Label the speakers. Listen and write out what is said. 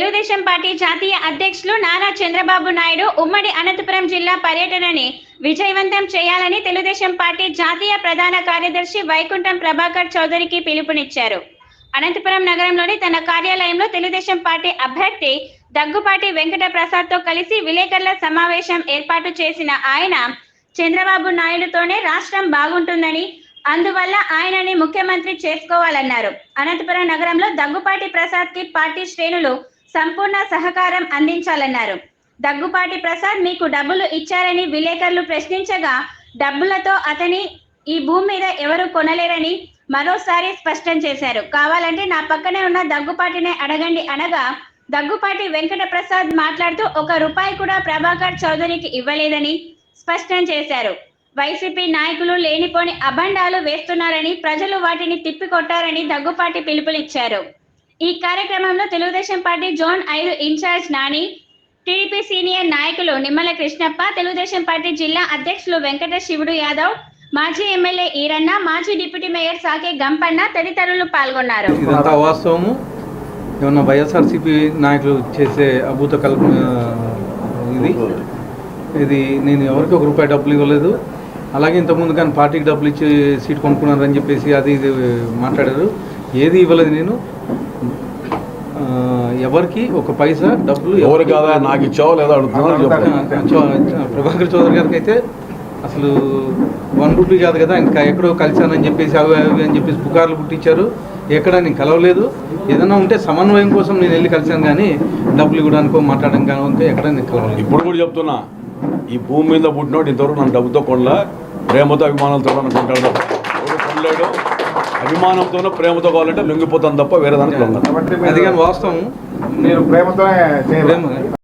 Speaker 1: Telugu Desam party జాతీయ అధ్యక్షులు నారా చంద్రబాబు నాయుడు ఉమ్మడి అనంతపురం జిల్లా పర్యటనని విజయవంతం చేయాలని తెలుగుదేశం పార్టీ జాతీయ ప్రధాన కార్యదర్శి వైకుంఠం ప్రభాకర్ చౌదరికి పిలుపునిచ్చారు. అనంతపురం నగరంలోని తన కార్యాలయంలో తెలుగుదేశం పార్టీ అభ్యర్థి దగ్గుపాటి వెంకట ప్రసాద్తో కలిసి విలేకరుల సమావేశం ఏర్పాటు చేసిన ఆయన చంద్రబాబు నాయుడుతోనే రాష్ట్రం బాగుంటుందని అందువల్ల ఆయనని ముఖ్యమంత్రి చేసుకోవాలన్నారు. అనంతపురం నగరంలో దగ్గుపాటి ప్రసాద్కి పార్టీ శ్రేణులు సంపూర్ణ సహకారం అందించాలన్నారు. దగ్గుపాటి ప్రసాద్ మీకు డబ్బులు ఇచ్చారని విలేకరులు ప్రశ్నించగా డబ్బులతో అతని ఈ భూమి మీద ఎవరు కొనలేరని మరోసారి స్పష్టం చేశారు. కావాలంటే నా పక్కనే ఉన్న దగ్గుపాటినే అడగండి అనగా దగ్గుపాటి వెంకట ప్రసాద్ మాట్లాడుతూ ఒక రూపాయి కూడా ప్రభాకర్ చౌదరికి ఇవ్వలేదని స్పష్టం చేశారు. వైసీపీ నాయకులు లేనిపోని అభండాలు వేస్తున్నారని ప్రజలు వాటిని తిప్పికొట్టారని దగ్గుపాటి పిలుపునిచ్చారు. ఈ కార్యక్రమంలో తెలుగుదేశం పార్టీ జోన్ ఐదు ఇన్ఛార్జ్ నాని టీడీపీ సీనియర్ నాయకులు నిమ్మల కృష్ణప్ప తెలుగుదేశం పార్టీ జిల్లా అధ్యక్షులు వెంకట శివుడు యాదవ్ మాజీ ఎమ్మెల్యే ఈరన్న మాజీ డిప్యూటీ మేయర్ సాకే గంపన్న తదితరులు పాల్గొన్నారు.
Speaker 2: ఇదంతా వాస్తవము ఏమన్నా వైఎస్ఆర్సీపీ నాయకులు చేసే అభూత కల్పన ఇది. ఇది నేను ఎవరికి ఒక రూపాయి డబ్బులు ఇవ్వలేదు. అలాగే ఇంతకుముందు కానీ పార్టీకి డబ్బులు ఇచ్చి సీట్ కొనుక్కున్నారని చెప్పేసి అది ఇది మాట్లాడారు. ఏది ఇవ్వలేదు నేను. ఎవరికి ఒక పైసా డబ్బులు
Speaker 3: ఎవరు కాదా? నాకు ఇచ్చావో లేదా అడుగుతున్నారు
Speaker 2: ప్రభాకర్ చౌదరి గారికి అయితే అసలు వన్ రూపీ కాదు కదా ఇంకా ఎక్కడో కలిశానని చెప్పేసి అవి అవి అని చెప్పేసి పుకార్లు పుట్టించారు. ఎక్కడ నేను కలవలేదు. ఏదైనా ఉంటే సమన్వయం కోసం నేను వెళ్ళి కలిశాను కానీ డబ్బులు ఇవ్వడానికో మాట్లాడడం కానీ ఉంటే ఎక్కడ నేను కలవలేదు.
Speaker 3: ఇప్పుడు కూడా చెప్తున్నా ఈ భూమి మీద పుట్టినోడు ఇంతవరకు నన్ను డబ్బుతో కొనలా ప్రేమతో అభిమానంతో అనుకుంటాడు కొనలేడు. అభిమానంతోనో ప్రేమతో కావాలంటే లొంగిపోతాను తప్ప వేరే దానికి
Speaker 2: అది కానీ వాస్తవం.
Speaker 4: మీరు ప్రేమతోనే చేయలేదు
Speaker 2: ప్రేమ.